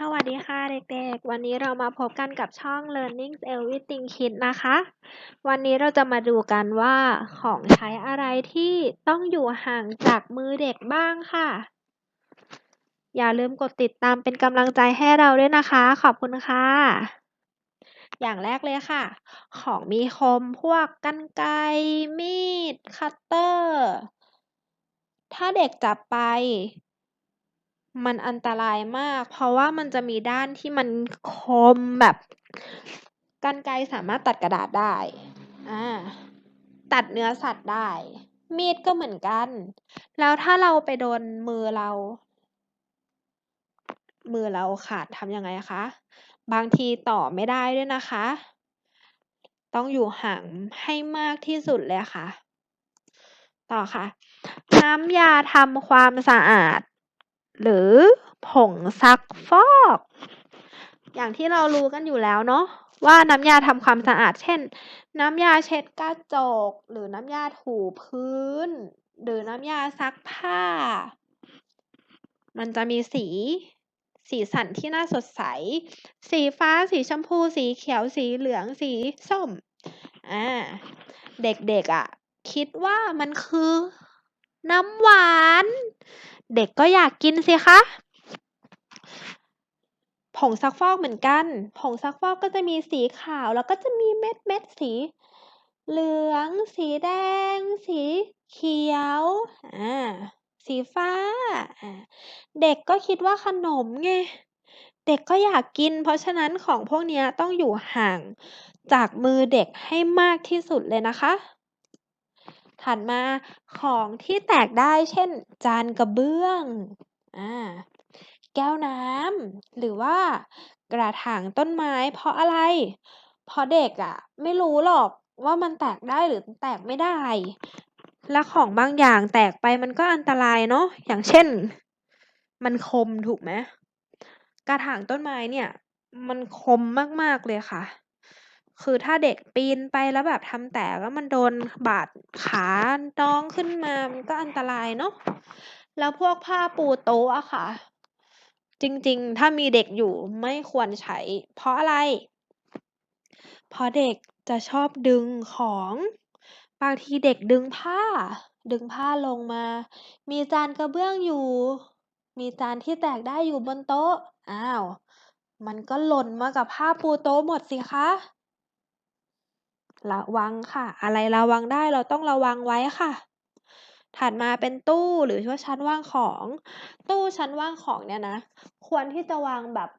สวัสดีค่ะเด็กๆ วันนี้เรามาพบกันกับช่อง Learning Everything Kids นะคะ วันนี้เราจะมาดูกันว่าของใช้อะไรที่ต้องอยู่ห่างจากมือเด็กบ้างค่ะ อย่าลืมกดติดตามเป็นกำลังใจให้เราด้วยนะคะ ขอบคุณค่ะ อย่างแรกเลยค่ะ ของมีคมพวกกรรไกรมีด คัตเตอร์ ถ้าเด็กจับไป มันอันตรายมาก เพราะว่ามันจะมีด้านที่มันคมแบบกรรไกรสามารถตัดกระดาษได้ อ่า ตัดเนื้อสัตว์ได้ มีดก็เหมือนกัน แล้วถ้าเราไปโดนมือเรา มือเราขาดทำยังไงคะ บางทีต่อไม่ได้ด้วยนะคะ ต้องอยู่ห่างให้มากที่สุดเลยค่ะ ต่อค่ะ น้ำยาทำความสะอาด หรือผงซักฟอก อย่างที่เรารู้กันอยู่แล้วเนาะว่าน้ำยาทำความสะอาด เช่น น้ำยาเช็ดกระจก หรือน้ำยาถูพื้น หรือน้ำยาซักผ้า มันจะมีสีสีสันที่น่าสดใส สีฟ้า สีชมพู สีเขียว สีเหลือง สีส้ม อ่า เด็กๆอะ่ะ คิดว่ามันคือ น้ำหวาน เด็กก็อยากกินสิคะผงซักฟอกเหมือนกัน ผงซักฟอกก็จะมีสีขาวแล้วก็จะมีเม็ดเม็ดสี เหลือง สีแดง สีเขียวอ่าสีฟ้า เด็กก็คิดว่าขนมไง เด็กก็อยากกิน เพราะฉะนั้นของพวกนี้ต้องอยู่ห่างจากมือเด็กให้มากที่สุดเลยนะคะ ถัดมาของที่แตกได้เช่น จานกระเบื้องอ่าแก้วน้ำหรือว่ากระถางต้นไม้ เพราะอะไร เพราะเด็กอะไม่รู้หรอกว่ามันแตกได้หรือแตกไม่ได้ และของบางอย่างแตกไปมันก็อันตรายเนาะอย่างเช่น มันคมถูกไหมกระถางต้นไม้เนี่ย มันคมมากๆเลยค่ะ คือถ้าเด็กปีนไปแล้วแบบทำแตกแล้วมันโดนบาดขาน้องขึ้นมามันก็อันตรายเนาะแล้วพวกผ้าปูโต๊ะอะค่ะ จริงๆ ถ้ามีเด็กอยู่ไม่ควรใช้ เพราะอะไร เพราะเด็กจะชอบดึงของบางทีเด็กดึงผ้า ดึงผ้าลงมา มีจานกระเบื้องอยู่ มีจานที่แตกได้อยู่บนโต๊ะ อ้าว มันก็หล่นมากับผ้าปูโต๊ะหมดสิคะ ระวังค่ะ อะไรระวังได้เราต้องระวังไว้ค่ะ ถัดมาเป็นตู้หรือว่าชั้นวางของ ตู้ชั้นวางของเนี่ยนะ ควรที่จะวางแบบ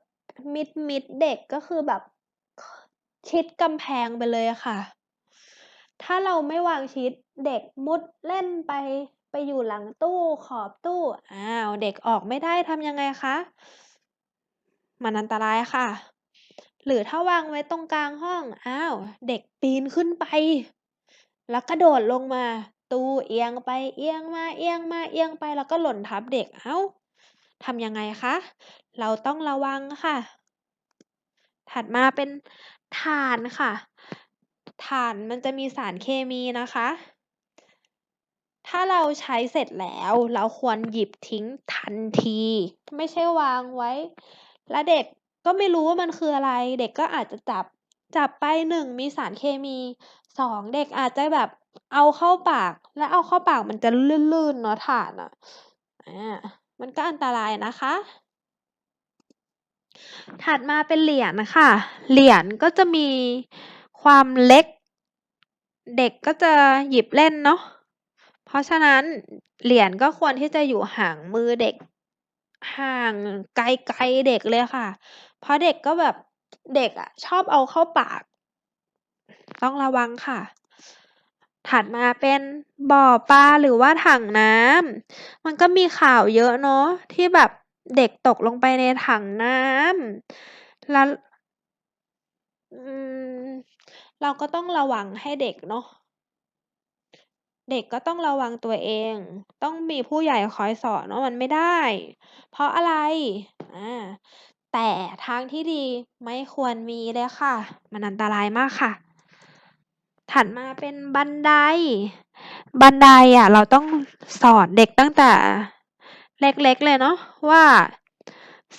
มิดมิดเด็กก็คือแบบชิดกำแพงไปเลยค่ะ ถ้าเราไม่วางชิดเด็กมุดเล่นไปไปอยู่หลังตู้ขอบตู้ อ้าว เด็กออกไม่ได้ทำยังไงคะ มันอันตรายค่ะ หรือถ้าวางไว้ตรงกลางห้อง อ้าว เด็กปีนขึ้นไป แล้วกระโดดลงมา ตู้เอียงไปเอียงมาเอียงมาเอียงไปแล้วก็หล่นทับเด็ก เอ้าทำยังไงคะ เราต้องระวังค่ะ ถัดมาเป็นถ่านค่ะถ่านมันจะมีสารเคมีนะคะ ถ้าเราใช้เสร็จแล้ว เราควรหยิบทิ้งทันที ไม่ใช่วางไว้ แล้วเด็ก ก็ไม่รู้ว่ามันคืออะไร เด็กก็อาจจะจับ จับไป1มีสารเคมี2เด็กอาจจะแบบเอาเข้าปาก แล้วเอาเข้าปากมันจะลื่นๆเนาะถ่านอะอามันก็อันตรายนะคะ ถัดมาเป็นเหรียญค่ะ เหรียญก็จะมีความเล็ก เด็กก็จะหยิบเล่นเนาะเพราะฉะนั้นเหรียญก็ควรที่จะอยู่ห่างมือเด็กห่างไกลๆเด็กเลยค่ะ เพราะเด็กก็แบบเด็กอะชอบเอาเข้าปาก ต้องระวังค่ะ ถัดมาเป็นบ่อปลาหรือว่าถังน้ำมันก็มีข่าวเยอะเนาะที่แบบเด็กตกลงไปในถังน้ำแล้วเราก็ต้องระวังให้เด็กเนาะเด็กก็ต้องระวังตัวเอง ต้องมีผู้ใหญ่คอยสอนว่ามันไม่ได้ เพราะอะไร อ่า แต่ทางที่ดีไม่ควรมีเลยค่ะ มันอันตรายมากค่ะ ถัดมาเป็นบันได บันไดอะ เราต้องสอนเด็กตั้งแต่เล็กๆเลยเนาะว่า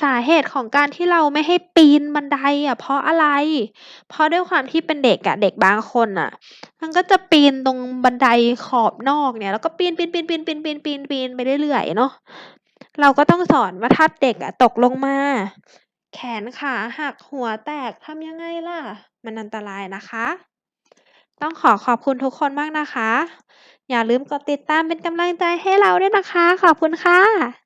สาเหตุของการที่เราไม่ให้ปีนบันไดอะเพราะอะไร?เพราะด้วยความที่เป็นเด็กอะเด็กบางคนน่ะ มันก็จะปีนตรงบันไดขอบนอกเนี่ย แล้วก็ปีนๆๆๆๆปีนไปเรื่อยๆเนาะเราก็ต้องสอนว่าถ้าเด็กอะตกลงมา แขนขาหักหัวแตกทำยังไงล่ะ?มันอันตรายนะคะ ต้องขอขอบคุณทุกคนมากนะคะ อย่าลืมกดติดตามเป็นกำลังใจให้เราด้วยนะคะ ขอบคุณค่ะ